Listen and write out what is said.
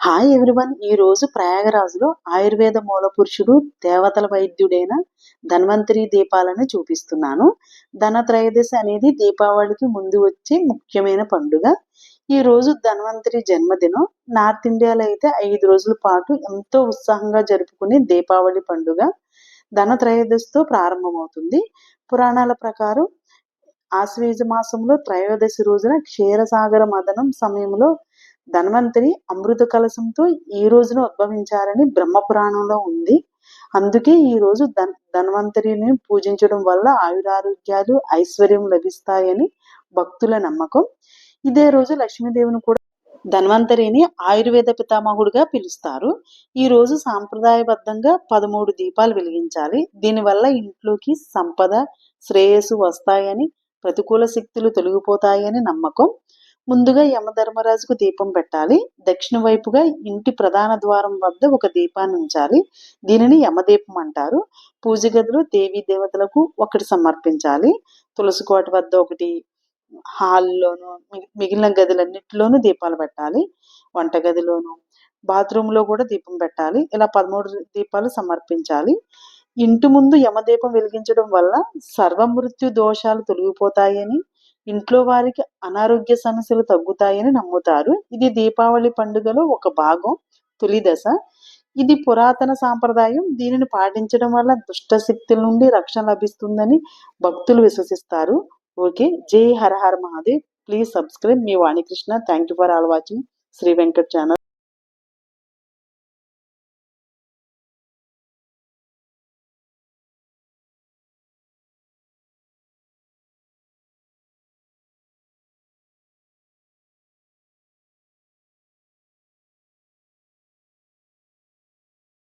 Hi everyone ఈ రోజు ప్రయాగరాజులో ఆయుర్వేద మూల పురుషుడు దేవతల వైద్యుడైన ధన్వంతరి దీపాలను చూపిస్తున్నాను. ధనత్రయోదశి అనేది దీపావళికి ముందు వచ్చే ముఖ్యమైన పండుగ. ఈ రోజు ధన్వంతరి జన్మదినం. నార్త్ ఇండియాలో అయితే ఐదు రోజుల పాటు ఎంతో ఉత్సాహంగా జరుపుకునే దీపావళి పండుగ. ధనత్రయోదశితో ప్రారంభమవుతుంది. పురాణాల ప్రకారం ఆశ్వేజ మాసంలో త్రయోదశి రోజున క్షీరసాగర మదనం సమయంలో ధన్వంతరి అమృత కలశంతో ఈ రోజున ఉద్భవించారని బ్రహ్మపురాణంలో ఉంది. అందుకే ఈ రోజు ధన్ ధన్వంతరిని పూజించడం వల్ల ఆయురారోగ్యాలు ఐశ్వర్యం లభిస్తాయని భక్తుల నమ్మకం. ఇదే రోజు లక్ష్మీదేవిని కూడా ధన్వంతరిని ఆయుర్వేద పితామహుడుగా పిలుస్తారు. ఈ రోజు సాంప్రదాయబద్ధంగా పదమూడు దీపాలు వెలిగించాలి. దీనివల్ల ఇంట్లోకి సంపద శ్రేయస్సు వస్తాయని ప్రతికూల శక్తులు తొలగిపోతాయని నమ్మకం. ముందుగా యమధర్మరాజుకు దీపం పెట్టాలి. దక్షిణ వైపుగా ఇంటి ప్రధాన ద్వారం వద్ద ఒక దీపాన్ని ఉంచాలి. దీనిని యమదీపం అంటారు. పూజ గదిలో దేవీ దేవతలకు ఒకటి సమర్పించాలి. తులసి కోట వద్ద ఒకటి హాల్లోను మిగిలిన గదులన్నిటిలోనూ దీపాలు పెట్టాలి. వంటగదిలోను బాత్రూంలో కూడా దీపం పెట్టాలి. ఇలా పదమూడు దీపాలు సమర్పించాలి. ఇంటి ముందు యమదీపం వెలిగించడం వల్ల సర్వమృత్యు దోషాలు తొలగిపోతాయని ఇంట్లో వారికి అనారోగ్య సమస్యలు తగ్గుతాయని నమ్ముతారు. ఇది దీపావళి పండుగలో ఒక భాగం తొలి దశ. ఇది పురాతన సాంప్రదాయం. దీనిని పాటించడం వల్ల దుష్ట శక్తుల నుండి రక్షణ లభిస్తుందని భక్తులు విశ్వసిస్తారు. ఓకే. జై Hara Hara Mahadev. Please subscribe me Vanikrishna. Thank you for all watching. Sri Venkat channel.